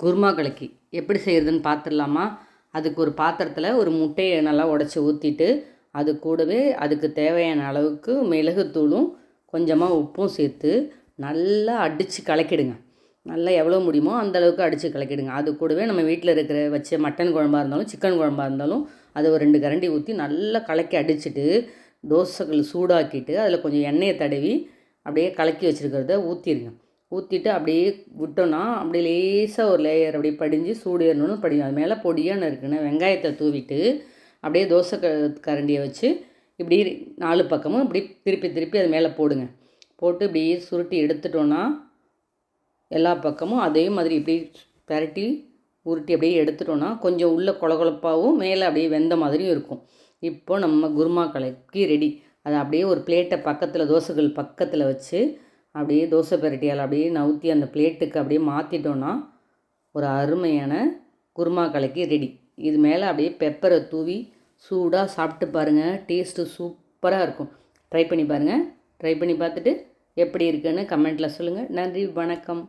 குருமா கலக்கி எப்படி செய்கிறதுன்னு பார்த்துடலாமா அதுக்கு ஒரு பாத்திரத்தில் ஒரு முட்டையை நல்லா உடச்சி ஊற்றிட்டு அது கூடவே அதுக்கு தேவையான அளவுக்கு மிளகுத்தூளும் கொஞ்சமாக உப்பும் சேர்த்து நல்லா அடித்து கலக்கிடுங்க. நல்லா எவ்வளோ முடியுமோ அந்த அளவுக்கு அடித்து கலக்கிடுங்க. அது கூடவே நம்ம வீட்டில் இருக்கிற வச்ச மட்டன் குழம்பாக இருந்தாலும் சிக்கன் குழம்பாக இருந்தாலும் அதை ஒரு ரெண்டு கரண்டி ஊற்றி நல்லா கலக்கி அடிச்சுட்டு தோசைகள் சூடாக்கிட்டு அதில் கொஞ்சம் எண்ணெயை தடவி அப்படியே கலக்கி வச்சுருக்கிறத ஊற்றிடுங்க ஊற்றிட்டு அப்படியே விட்டோன்னா அப்படியே லேசாக ஒரு லேயர் அப்படியே படிஞ்சு சூடு ஏறணும்னு படியும். அது மேலே பொடியாக இருக்குன்னு வெங்காயத்தை தூவிட்டு அப்படியே தோசை க கரண்டியை வச்சு இப்படி நாலு பக்கமும் இப்படி திருப்பி திருப்பி அது மேலே போடுங்க. போட்டு இப்படியே சுருட்டி எடுத்துட்டோன்னா எல்லா பக்கமும் அதே மாதிரி இப்படி பரட்டி உருட்டி அப்படியே எடுத்துட்டோன்னா கொஞ்சம் உள்ளே கொழகொழப்பாகவும் மேலே அப்படியே வெந்த மாதிரியும் இருக்கும். இப்போ நம்ம குருமா கலக்கி ரெடி அதை அப்படியே ஒரு பிளேட்டை பக்கத்தில் தோசைகள் பக்கத்தில் வச்சு அப்படியே தோசை பெரட்டியால் அப்படியே நவுத்தி அந்த பிளேட்டுக்கு அப்படியே மாற்றிட்டோன்னா ஒரு அருமையான குருமா கலக்கி ரெடி. இது மேலே அப்படியே பெப்பரை தூவி சூடாக சாப்பிட்டு பாருங்கள் டேஸ்ட்டு சூப்பராக இருக்கும். ட்ரை பண்ணி பாருங்கள் ட்ரை பண்ணி பார்த்துட்டு எப்படி இருக்குன்னு கமெண்ட்டில் சொல்லுங்கள் நன்றி வணக்கம்.